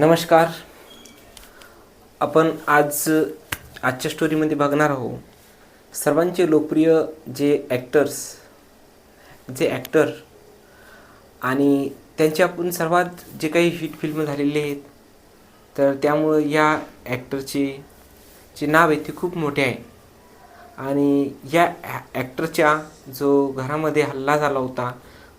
नमस्कार. आपण आज आजच्या स्टोरीमध्ये बघणार आहोत. सर्वांचे लोकप्रिय जे ॲक्टर्स जे ॲक्टर आणि त्यांचे आपण सर्वात जे काही हिट फिल्म झालेले आहेत तर त्यामुळं या ॲक्टरचे जे नाव आहे ते खूप मोठे आहे. आणि या ॲक्टरच्या जो घरामध्ये हल्ला झाला होता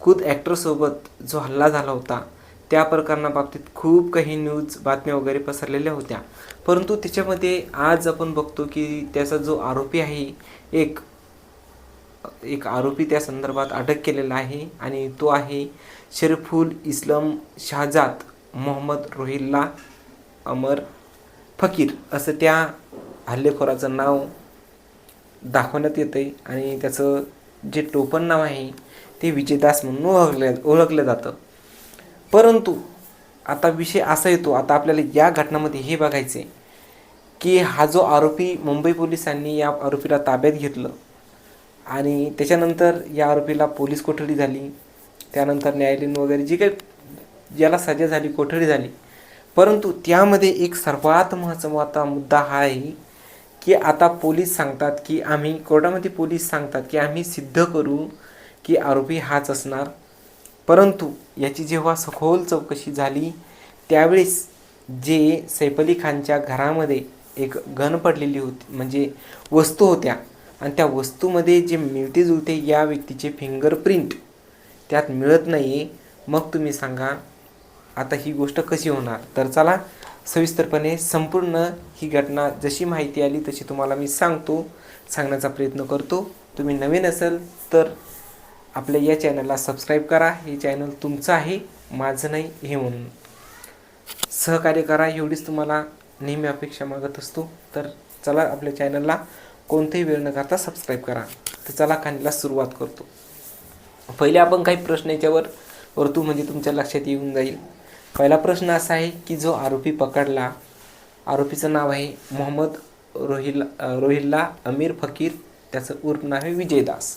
खुद ॲक्टरसोबत जो हल्ला झाला होता त्या प्रकरणाबाबतीत खूप काही न्यूज बातम्या वगैरे पसरलेल्या होत्या. परंतु त्याच्यामध्ये आज आपण बघतो की त्याचा जो आरोपी आहे एक एक आरोपी त्या संदर्भात अटक केलेला आहे आणि तो आहे शरीफुल इस्लाम शहाजाद मोहम्मद रोहिल्ला अमर फकीर असं त्या हल्लेखोराचं नाव दाखवण्यात येतं आहे आणि त्याचं जे टोपण नाव आहे ते विजयदास म्हणून ओळखल्या ओळखलं जातं. परंतु आता विषय असा येतो आता आपल्याला या घटनामध्ये हे बघायचं आहे की हा जो आरोपी मुंबई पोलिसांनी या आरोपीला ताब्यात घेतलं आणि त्याच्यानंतर या आरोपीला पोलीस कोठडी झाली त्यानंतर न्यायालयीन वगैरे जी काही ज्याला सजा झाली कोठडी झाली. परंतु त्यामध्ये एक सर्वात महत्त्वाचा मुद्दा हा आहे की आता पोलीस सांगतात की आम्ही कोर्टामध्ये पोलीस सांगतात की आम्ही सिद्ध करू की आरोपी हाच असणार. परंतु याची जेव्हा सखोल चौकशी झाली त्यावेळेस जे सैफ अली खानच्या घरामध्ये एक गण पडलेली होती म्हणजे वस्तू होत्या आणि त्या वस्तूमध्ये जे मिळते जुळते या व्यक्तीचे फिंगरप्रिंट त्यात मिळत नाही मग तुम्ही सांगा आता ही गोष्ट कशी होणार? तर चला सविस्तरपणे संपूर्ण ही घटना जशी माहिती आली तशी तुम्हाला मी सांगतो सांगण्याचा प्रयत्न करतो. तुम्ही नवीन असाल तर आपल्या या चॅनलला सबस्क्राईब करा. हे चॅनल तुमचं आहे माझं नाही हे म्हणून. सहकार्य करा. एवढीच तुम्हाला नेहमी अपेक्षा मागत असतो. तर चला आपल्या चॅनलला कोणतेही वेळ न करता सबस्क्राईब करा. तर चला कहाणीला सुरुवात करतो. पहिले आपण काही प्रश्न याच्यावर वरतू म्हणजे तुमच्या लक्षात येऊन जाईल. पहिला प्रश्न असा आहे की जो आरोपी पकडला आरोपीचं नाव आहे मोहम्मद रोहिल्ला रोहिल्ला अमीर फकीर. त्याचं उर्फ नाव आहे विजयदास.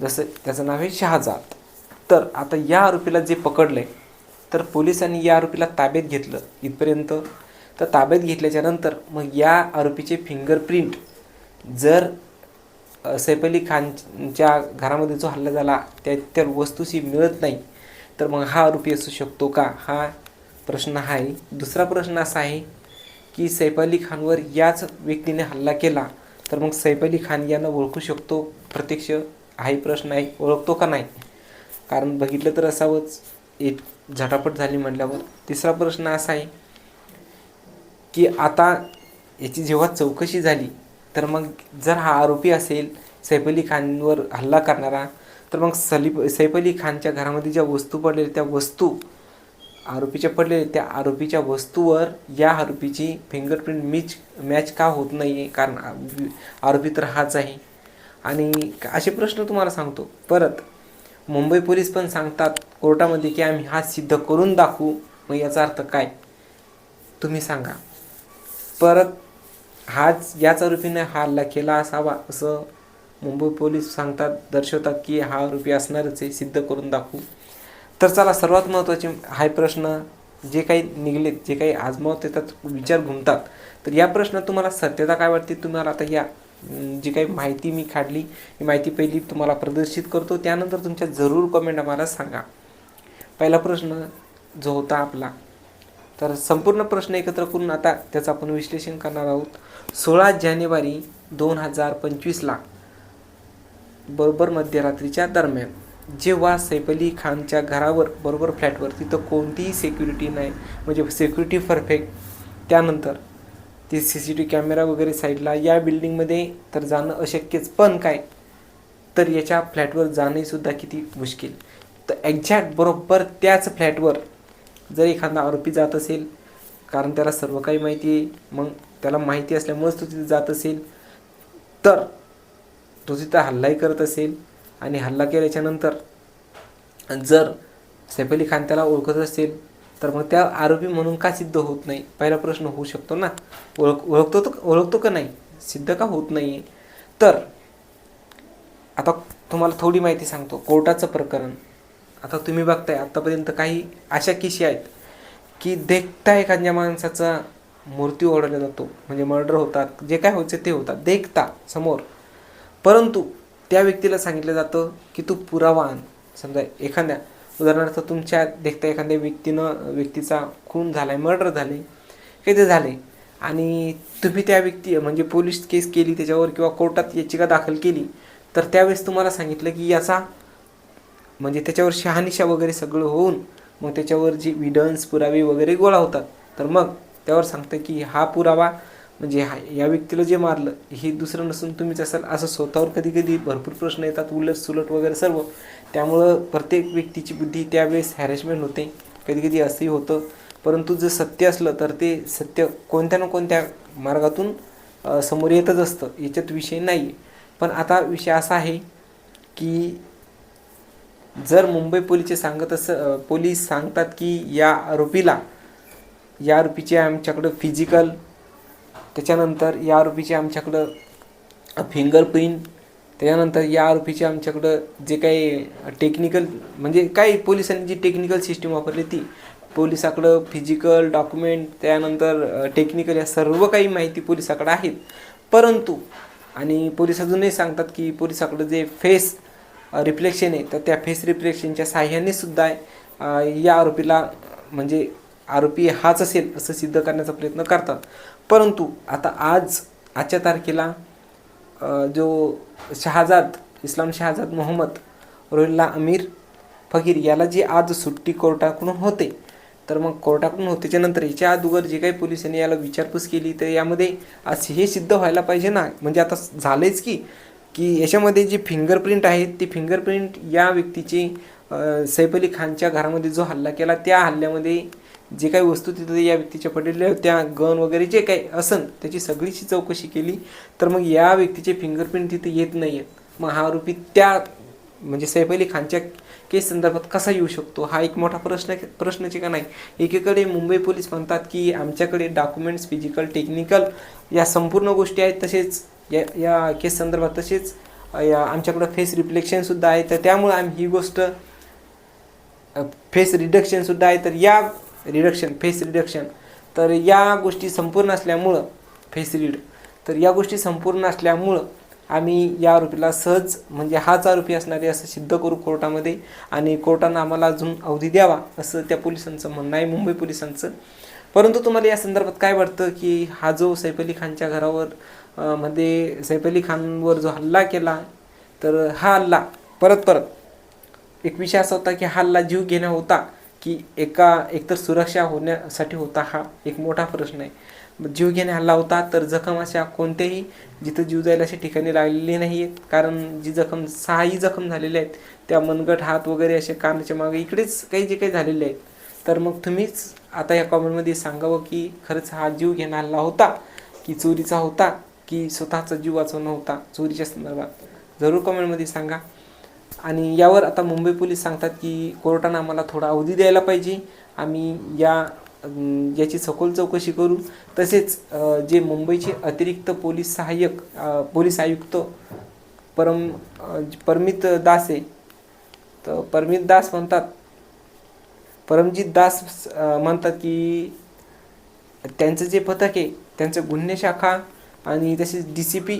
जसं त्याचं नाव आहे शहाजाद. तर आता या आरोपीला जे पकडलं आहे तर पोलिसांनी या आरोपीला ताब्यात घेतलं इथपर्यंत. तर ताब्यात घेतल्याच्यानंतर मग या आरोपीचे फिंगरप्रिंट जर सैफ अली खानच्या घरामध्ये जो हल्ला झाला त्या त्या वस्तूशी मिळत नाही तर मग हा आरोपी असू शकतो का? हा प्रश्न आहे. दुसरा प्रश्न असा आहे की सैफ अली खानवर याच व्यक्तीने हल्ला केला तर मग सैफ अली खान यांना ओळखू शकतो प्रत्यक्ष? हाही प्रश्न आहे ओळखतो का नाही? कारण बघितलं तर असावंच. एक झटापट झाली म्हटल्यावर. तिसरा प्रश्न असा आहे की आता याची जेव्हा चौकशी झाली तर मग जर हा आरोपी असेल सैफ अली खानवर हल्ला करणारा तर मग सलीप सैफ अली खानच्या घरामध्ये ज्या वस्तू पडलेल्या त्या वस्तू आरोपीच्या पडलेल्या त्या आरोपीच्या वस्तूवर या आरोपीची फिंगरप्रिंट मॅच मॅच का होत नाही आहे कारण आरोपी तर हाच आहे. आणि असे प्रश्न तुम्हाला सांगतो. परत मुंबई पोलीस पण सांगतात कोर्टामध्ये की आम्ही हा सिद्ध करून दाखवू. मग याचा अर्थ काय? तुम्ही सांगा. परत हाच याच आरोपीने हा हल्ला केला असावा असं मुंबई पोलीस सांगतात दर्शवतात की हा आरोपी असणारच आहे सिद्ध करून दाखवू. तर चला सर्वात महत्त्वाचे हाय प्रश्न जे काही निघलेत जे काही आजमावत येतात विचार घुमतात. तर या प्रश्नात तुम्हाला सत्यता काय वाटते? तुम्हाला आता या जी काही माहिती मी काढली ही माहिती पहिली तुम्हाला प्रदर्शित करतो. त्यानंतर तुमच्या जरूर कमेंट आम्हाला सांगा. पहिला प्रश्न जो होता आपला तर संपूर्ण प्रश्न एकत्र करून आता त्याचं आपण विश्लेषण करणार आहोत. सोळा जानेवारी दोन हजार पंचवीसला बरोबर मध्यरात्रीच्या दरम्यान जेव्हा सैफ अली खानच्या घरावर बरोबर फ्लॅटवर तिथं कोणतीही सिक्युरिटी नाही म्हणजे सिक्युरिटी परफेक्ट त्यानंतर ते सी सी टी कॅमेरा वगैरे साईडला या बिल्डिंगमध्ये तर जाणं अशक्यच. पण काय? तर याच्या फ्लॅटवर जाणेसुद्धा किती मुश्किल. तर एक्झॅक्ट बरोबर त्याच फ्लॅटवर जर एखादा आरोपी जात असेल कारण त्याला सर्व काही माहिती आहे मग त्याला माहिती असल्यामुळेच तो तिथे जात असेल तर तो तिथं हल्लाही करत असेल आणि हल्ला केल्याच्यानंतर जर सैफ अली खान त्याला ओळखत असेल तर मग त्या आरोपी म्हणून का सिद्ध होत नाही? पहिला प्रश्न होऊ शकतो ना. ओळख ओळखतो तर ओळखतो का नाही? सिद्ध का होत नाही तर आता तुम्हाला थोडी माहिती सांगतो. कोर्टाचं प्रकरण. आता तुम्ही बघताय आतापर्यंत काही अशा केशी आहेत की देखता एखाद्या माणसाचा मृत्यू ओढवला जातो. म्हणजे मर्डर होतात. जे काय व्हायचं ते होतात. देखता समोर. परंतु त्या व्यक्तीला सांगितलं जातं की तू पुरावा आण समजा एखाद्या उदाहरणार्थ तुमच्या देखता एखाद्या व्यक्तीनं व्यक्तीचा खून झाला आहे मर्डर झाले काही ते झाले आणि तुम्ही त्या व्यक्ती म्हणजे पोलीस केस केली त्याच्यावर किंवा कोर्टात याचिका दाखल केली तर त्यावेळेस तुम्हाला सांगितलं की याचा म्हणजे त्याच्यावर शहानिशा वगैरे सगळं होऊन मग त्याच्यावर जी विडन्स पुरावे वगैरे गोळा होतात. तर मग त्यावर सांगतं की हा पुरावा म्हणजे हा या व्यक्तीला जे मारलं हे दुसरं नसून तुम्हीच असाल. असं स्वतःवर कधी कधी भरपूर प्रश्न येतात उलट सुलट वगैरे सर्व. त्यामुळं प्रत्येक व्यक्तीची बुद्धी त्यावेळेस हॅरेसमेंट होते. कधी कधी असंही होतं. परंतु जर सत्य असलं तर ते सत्य कोणत्या ना कोणत्या मार्गातून समोर येतच असतं. याच्यात विषय नाही आहे पण आता विषय असा आहे की जर मुंबई पोलीसचे सांगत असं पोलीस सांगतात की या आरोपीला या आरोपीचे आमच्याकडं फिजिकल त्याच्यानंतर या आरोपीचे आमच्याकडं फिंगरप्रिंट त्याच्यानंतर या आरोपीचे आमच्याकडं जे काही टेक्निकल म्हणजे काही पोलिसांनी जी टेक्निकल सिस्टीम वापरली ती पोलिसाकडं फिजिकल डॉक्युमेंट त्यानंतर टेक्निकल या सर्व काही माहिती पोलिसाकडं आहेत. परंतु आणि पोलीस अजूनही सांगतात की पोलिसाकडं जे फेस रिफ्लेक्शन आहे तर त्या फेस रिफ्लेक्शनच्या साह्याने सुद्धा या आरोपीला म्हणजे आरोपी हाच असेल असं सिद्ध करण्याचा प्रयत्न करतात. परंतु आता आज आजच्या तारखेला जो शहाजाद इस्लाम शहाजाद मोहम्मद रोहिल्ला अमीर फकीर याला जी आज सुट्टी कोर्टाकडून होते तर मग कोर्टाकडून होते त्याच्यानंतर याच्या अगोदर जे काही पोलिसांनी याला विचारपूस केली तर यामध्ये आज हे सिद्ध व्हायला पाहिजे ना? म्हणजे आता झालेच की की याच्यामध्ये जी फिंगरप्रिंट आहेत ती फिंगरप्रिंट या व्यक्तीची सैफ अली खानच्या घरामध्ये जो हल्ला केला त्या हल्ल्यामध्ये जे काही वस्तू तिथे या व्यक्तीच्या पडलेल्या होत्या गन वगैरे जे काही असन त्याची सगळीची चौकशी केली तर मग या व्यक्तीचे फिंगरप्रिंट तिथे येत नाही आहेत मग हा आरोपी त्या म्हणजे सैफ अली खानच्या केस संदर्भात कसा येऊ शकतो? हा एक मोठा प्रश्न प्रश्नच का नाही? एकीकडे मुंबई पोलीस म्हणतात की आमच्याकडे डॉक्युमेंट्स फिजिकल टेक्निकल या संपूर्ण गोष्टी आहेत तसेच या या केस संदर्भात तसेच या आमच्याकडं फेस रिफ्लेक्शनसुद्धा आहे तर त्यामुळे आम्ही ही गोष्ट फेस रिडक्शनसुद्धा आहे तर या रिडक्शन फेस रिडक्शन तर या गोष्टी संपूर्ण असल्यामुळं फेस रीड तर या गोष्टी संपूर्ण असल्यामुळं आम्ही या आरोपीला सहज म्हणजे हाच आरोपी असणारे असं सिद्ध करू कोर्टामध्ये आणि कोर्टानं आम्हाला अजून अवधी द्यावा असं त्या पोलिसांचं म्हणणं आहे मुंबई पोलिसांचं. परंतु तुम्हाला या संदर्भात काय वाटतं की हा जो सैफ अली खानच्या घरावर मध्ये सैफ अली खानवर जो हल्ला केला तर हा हल्ला परत परत एक विषय असा होता की हा हल्ला जीव घेण्या होता की एका एकतर सुरक्षा होण्यासाठी होता हा एक मोठा प्रश्न आहे. जीव घेणे हल्ला होता तर जखम अशा कोणत्याही जिथं जीव जाईल अशा ठिकाणी लागलेली नाही आहेत. कारण जी जखम सहाही जखम झालेल्या आहेत त्या मनगट हात वगैरे असे कानाच्या मागे इकडेच काही जे काही झालेले आहेत. तर मग तुम्हीच आता या कॉमेंटमध्ये सांगावं की खरंच हा जीव घेणं हल्ला होता की चोरीचा होता की स्वतःचा जीव वाचवणं होता चोरीच्या संदर्भात? जरूर कॉमेंटमध्ये सांगा. आणि यावर आता मुंबई पोलीस सांगतात की कोर्टानं आम्हाला थोडा अवधी द्यायला पाहिजे. आम्ही या याची सखोल चौकशी करू. तसेच जे मुंबईचे अतिरिक्त पोलीस सहाय्यक पोलीस आयुक्त परम परमित दास आहे. तर परमित दास म्हणतात परमजित दास म्हणतात की त्यांचं जे पथक आहे त्यांचं गुन्हे शाखा आणि तसेच डी सी पी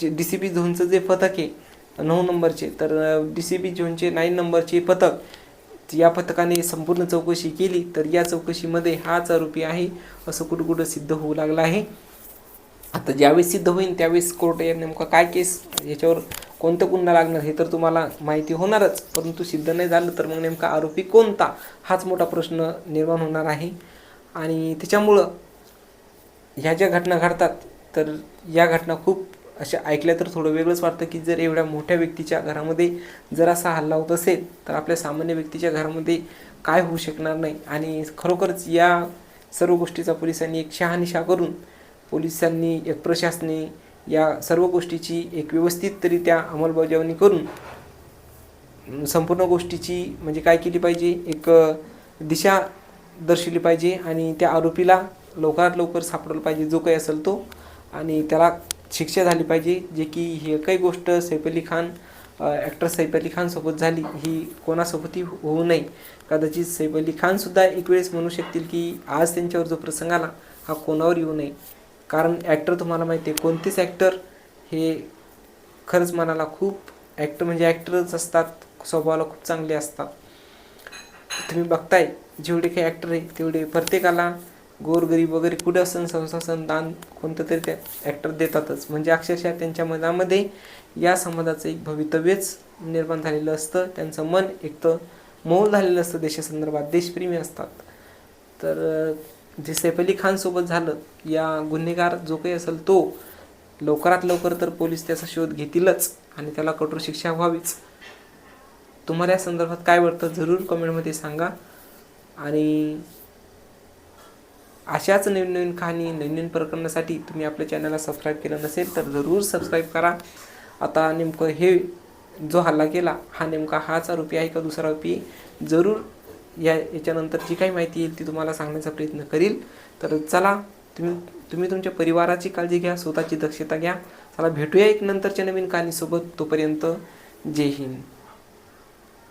जे डी सी पी झोनचं जे पथक आहे नऊ नंबरचे. तर डी सी पी झोनचे नाईन नंबरचे पथक या पथकाने संपूर्ण चौकशी केली. तर या चौकशीमध्ये हाच आरोपी आहे असं कुठं कुठं सिद्ध होऊ लागलं आहे. आता ज्यावेळेस सिद्ध होईल त्यावेळेस कोर्ट या नेमका काय केस याच्यावर कोणतं गुन्हा लागणार हे तर तुम्हाला माहिती होणारच. परंतु सिद्ध नाही झालं तर मग नेमका आरोपी कोणता हाच मोठा प्रश्न निर्माण होणार आहे. आणि त्याच्यामुळं ह्या ज्या घटना घडतात तर या घटना खूप अशा ऐकल्या तर थोडं वेगळंच वाटतं की जर एवढ्या मोठ्या व्यक्तीच्या घरामध्ये जर असा हल्ला होत असेल तर आपल्या सामान्य व्यक्तीच्या घरामध्ये काय होऊ शकणार नाही. आणि खरोखरच या सर्व गोष्टीचा पोलिसांनी एक शहानिशा करून पोलिसांनी एक प्रशासने या सर्व गोष्टीची एक व्यवस्थितरित्या अंमलबजावणी करून संपूर्ण गोष्टीची म्हणजे काय केली पाहिजे एक दिशा दर्शवली पाहिजे आणि त्या आरोपीला लवकरात लवकर सापडलं पाहिजे जो काही असेल तो. आणि त्याला शिक्षा झाली पाहिजे जे की हे काही गोष्ट सैफ अली खान ॲक्टर सैफ अली खानसोबत झाली ही कोणासोबतही हो-, होऊ नये. कदाचित सैफ अली खानसुद्धा एक वेळेस म्हणू शकतील की आज त्यांच्यावर जो प्रसंग आला हा कोणावर येऊ नये. कारण ॲक्टर तुम्हाला माहिती आहे कोणतेच ॲक्टर हे खरंच मनाला खूप ॲक्टर म्हणजे ॲक्टरच असतात स्वभावाला खूप चांगले असतात. तुम्ही बघताय जेवढे काही ॲक्टर आहे तेवढे प्रत्येकाला गोरगरीब वगैरे कुठं सण संस्था दान कोणतं तरी त्या ॲक्टर देतातच. म्हणजे अक्षरशः त्यांच्या मनामध्ये या समाजाचं एक भवितव्यच निर्माण झालेलं असतं. त्यांचं मन एक तर मौल झालेलं असतं. देशासंदर्भात देशप्रेमी असतात. तर जे सैफ अली खानसोबत झालं या गुन्हेगार जो काही असेल तो लवकरात लवकर तर पोलीस त्याचा शोध घेतीलच आणि त्याला कठोर शिक्षा व्हावीच. तुम्हाला या संदर्भात काय वाटतं? जरूर कमेंटमध्ये सांगा. आणि अशाच नवीन नवीन कहाणी नवीन नवीन प्रकरणासाठी तुम्ही आपल्या चॅनलला सबस्क्राईब केलं नसेल तर जरूर सबस्क्राईब करा. आता नेमकं हे जो हल्ला केला हा नेमका हाच आरोपी आहे का दुसरा आरोपी? जरूर या याच्यानंतर जी काही माहिती येईल ती तुम्हाला सांगण्याचा प्रयत्न करील. तर चला तुम्ही तुम्ही तुमच्या परिवाराची काळजी घ्या स्वतःची दक्षता घ्या. चला भेटूया एक नंतरच्या नवीन कहाणीसोबत तोपर्यंत जय हिंद.